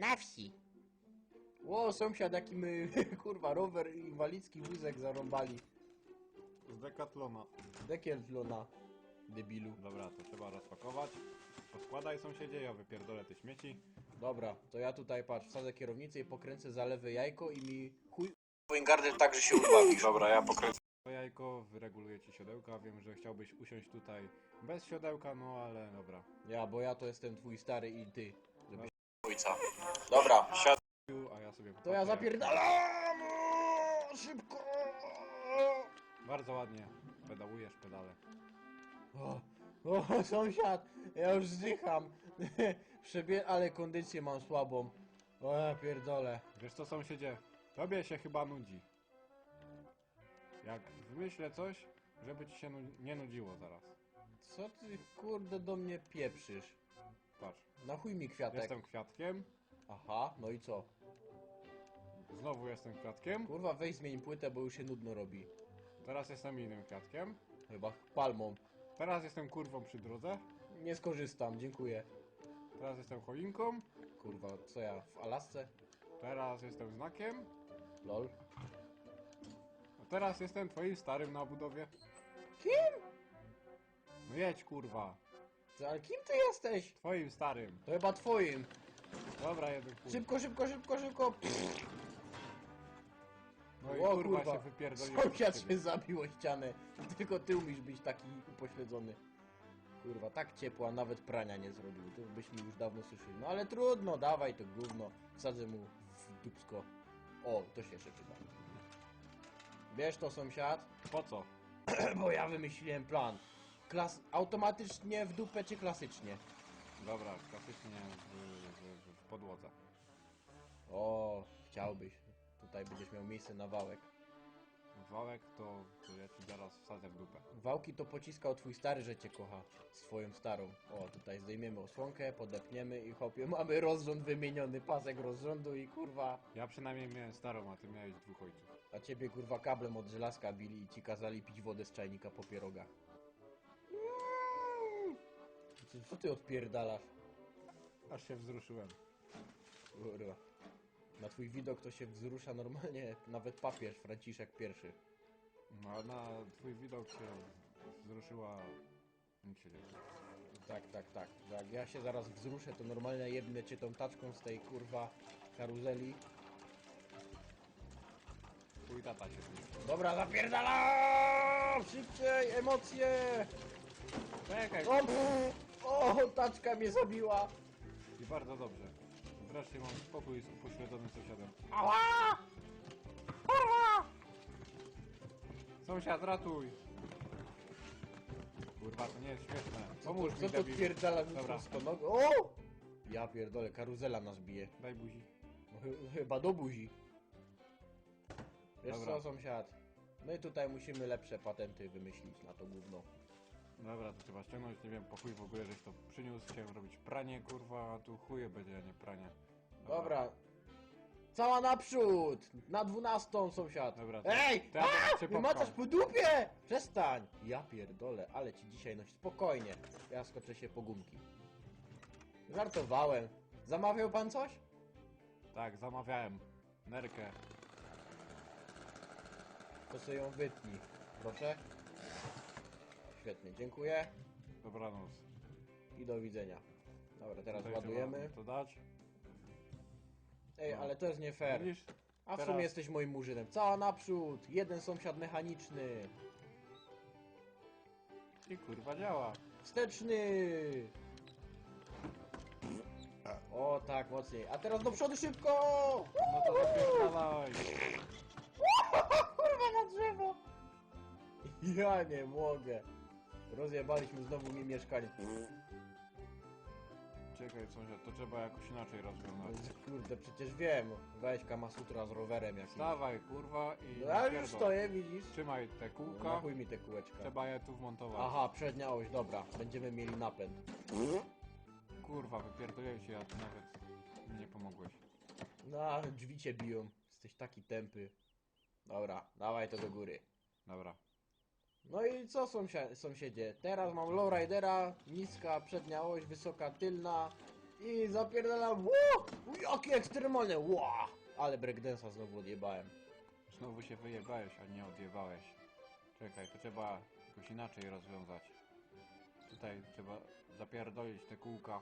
Na wsi. Ło, sąsiad, jaki my, kurwa, rower i inwalidzki wózek zarąbali. Z Decathlona. Dekierlona, debilu. Dobra, to trzeba rozpakować. Poskładaj sąsiedzie, ja wypierdolę te śmieci. Dobra, to ja tutaj, patrz, wsadzę kierownicę i pokręcę za lewe jajko i mi chuj... Wingarder tak, że się ubawisz. Dobra, ja pokręcę to jajko, wyreguluję ci siodełka. Wiem, że chciałbyś usiąść tutaj bez siodełka, no ale dobra. Ja, bo ja to jestem twój stary i ty. Dobra, siad... A ja sobie To ja popatrzę. zapierdalam! Szybko! Bardzo ładnie pedałujesz pedale. O, o, sąsiad, ja już zdycham. Przebie... ale kondycję mam słabą. O, ja pierdolę. Wiesz co sąsiedzie? Tobie się chyba nudzi. Jak wymyślę coś, żeby ci się nu- nie nudziło zaraz. Co ty, kurde, do mnie pieprzysz? Patrz, Na chuj mi kwiatek. jestem kwiatkiem, Aha, no i co? znowu jestem kwiatkiem, Kurwa, weź zmień płytę, bo już się nudno robi. teraz jestem innym kwiatkiem, Chyba palmą. teraz jestem kurwą przy drodze, Nie skorzystam, dziękuję. teraz jestem choinką, Kurwa, co ja, w Alasce? teraz jestem znakiem, Lol. a teraz jestem twoim starym na budowie. Kim? No jedź kurwa, Ty, ale kim ty jesteś? twoim starym. To chyba twoim. Dobra, jeden kurwa. Szybko, szybko, szybko, szybko. No i O, kurwa, kurwa. się wypierdoliłem. Sąsiad się zabił o ścianę. Tylko ty umiesz być taki upośledzony. Kurwa, tak ciepło, a nawet prania nie zrobił. To byśmy już dawno słyszeli. No ale trudno, dawaj to gówno. Wsadzę mu w dupsko. O, to się jeszcze przyda. Wiesz to, sąsiad? Po co? Bo ja wymyśliłem plan. Klas automatycznie w dupę czy klasycznie? Dobra, klasycznie w, w, w, podłodze. O, chciałbyś. Tutaj będziesz miał miejsce na wałek. Wałek to, to ja ci zaraz wsadzę w dupę. Wałki to pociskał twój stary, że cię kocha. Swoją starą. O, tutaj zdejmiemy osłonkę, podepniemy i hopie, mamy rozrząd wymieniony, pasek rozrządu i kurwa. Ja przynajmniej miałem starą, a ty miałeś dwóch ojców. A ciebie kurwa kablem od żelazka bili i ci kazali pić wodę z czajnika po pierogach. Co, co ty odpierdalasz? Aż się wzruszyłem. Kurwa. Na twój widok to się wzrusza normalnie nawet papież Franciszek I. No a na twój widok się wzruszyła... Nic się nie dzieje. Tak, tak, tak. Jak ja się zaraz wzruszę, to normalnie jebnę cię tą taczką z tej kurwa karuzeli. Twój tata się wzruszył. Dobra, zapierdalam! Szybciej, emocje! Czekaj! O, pff, o, taczka mnie zabiła! I bardzo dobrze. Wreszcie mam spokój z upośledzonym sąsiadem. Ała! Sąsiad, ratuj! Kurwa, to nie jest śmieszne. Pomóż Co mi, to debil. odpierdala mi Dobra. z nogą? O! Ja pierdolę, karuzela nas bije. Daj buzi. No, chy- chyba do buzi. Wiesz Dobra. co, sąsiad? My tutaj musimy lepsze patenty wymyślić na to gówno. Dobra, to trzeba ściągnąć, nie wiem, po chuj w ogóle, żeś to przyniósł, chciałem robić pranie, kurwa, a tu chuje będzie, a nie pranie. Dobra. Cała naprzód! Na dwunastą, sąsiad! Dobra, to- Ej! A! Nie popcham. macasz po dupie! Przestań! Ja pierdolę, ale ci dzisiaj noś spokojnie. Ja skoczę się po gumki. Żartowałem. Zamawiał pan coś? Tak, zamawiałem. Nerkę. To sobie ją wytnij. Proszę. Świetnie, dziękuję Dobranoc. i do widzenia. Dobra, teraz Tutaj ładujemy. trzeba To dać. Ej, No. ale to jest nie fair. Widzisz? A w teraz- sumie jesteś moim murzynem. Cała naprzód! Jeden sąsiad mechaniczny! I kurwa działa. Wsteczny! O tak, mocniej. A teraz do przodu szybko! No to zapierdalaj. Kurwa na drzewo! Ja nie mogę. Rozjebaliśmy znowu mi mieszkanie. Czekaj, sąsiad, to trzeba jakoś inaczej rozwiązać. Kurde, przecież wiem. Weź Kamasutra z rowerem jakimś. Wstawaj, kurwa, i... No, ja już pierdol. stoję, widzisz? Trzymaj te kółka. chuj mi te kółeczka. Trzeba je tu wmontować. Aha, przednia oś, dobra. Będziemy mieli napęd. Kurwa, wypierdoliłem się, a ty nawet nie pomogłeś. No, drzwi cię biją. Jesteś taki tępy. Dobra, dawaj to do góry. Dobra. No i co sąsia sąsiedzie? Teraz mam lowridera, niska przednia oś, wysoka tylna. I zapierdalam. Ło! Jakie ekstremalne! Ła! Ale breakdance'a znowu odjebałem. Znowu się wyjebałeś, a nie odjebałeś. Czekaj, to trzeba jakoś inaczej rozwiązać. Tutaj trzeba zapierdolić te kółka.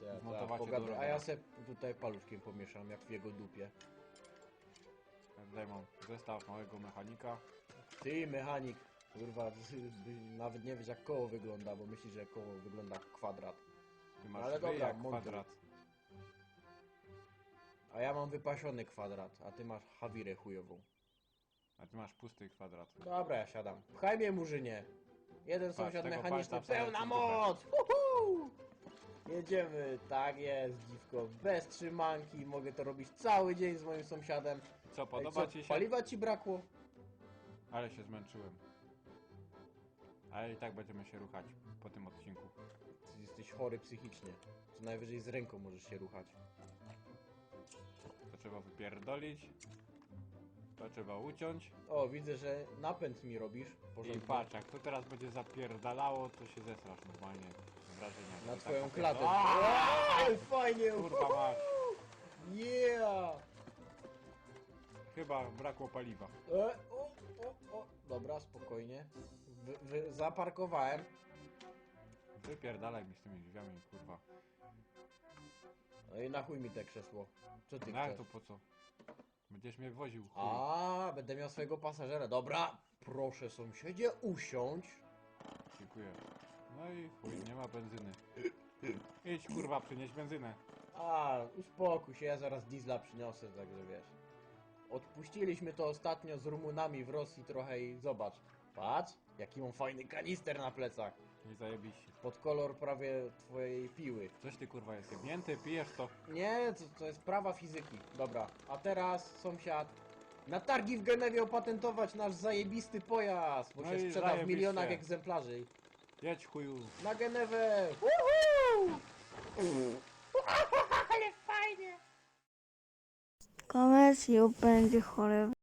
Tak, Zmontować tak, do pogada- A ja se tutaj paluszkiem pomieszam, jak w jego dupie. Tutaj mam zestaw małego mechanika. Ty, mechanik, kurwa, nawet nie wiesz jak koło wygląda, bo myślisz, że koło wygląda jak kwadrat. Ty masz Ale dobra, jak mądry. kwadrat. A ja mam wypasiony kwadrat, a ty masz hawirę chujową. A ty masz pusty kwadrat. Dobra, ja siadam. Pchaj mnie, murzynie. Jeden Patrz, sąsiad tego mechaniczny, palca pełna dupę. moc! Jedziemy, tak jest, dziwko, bez trzymanki, mogę to robić cały dzień z moim sąsiadem. Co, Ej, podoba co, ci się? Paliwa ci brakło? Ale się zmęczyłem. Ale i tak będziemy się ruchać po tym odcinku. Ty jesteś chory psychicznie. Co najwyżej z ręką możesz się ruchać. To trzeba wypierdolić. To trzeba uciąć. O, widzę, że napęd mi robisz. I Porządnie. patrz, jak to teraz będzie zapierdalało, to się zesrasz normalnie. Wrażenia. Na To twoją klatę. Aaaa! Fajnie! Kurwa masz. Yeah! Chyba brakło paliwa. E, o, o, o. Dobra, spokojnie. Wy, wy, zaparkowałem. Wypierdalaj mi z tymi drzwiami, kurwa. No i na chuj mi te krzesło. Co ty No jak chcesz? to po co? Będziesz mnie woził, chuj. A, będę miał swojego pasażera. Dobra, proszę sąsiedzie usiąść. Dziękuję. No i chuj, nie ma benzyny. Idź kurwa, przynieś benzynę. A, uspokój się, ja zaraz diesla przyniosę, także wiesz. Odpuściliśmy to ostatnio z Rumunami w Rosji trochę i zobacz. Patrz, jaki mam fajny kanister na plecach. Nie zajebiście. Pod kolor prawie twojej piły. Coś ty kurwa jest jebnięty, pijesz to. Nie, to, to jest prawa fizyki. Dobra, a teraz sąsiad. Na targi w Genewie opatentować nasz zajebisty pojazd, bo No się i sprzeda w zajebiście. milionach egzemplarzy. Jedź chuju. Na Genewę! Woohoo! Ale fajnie! Komercjum będzie chory.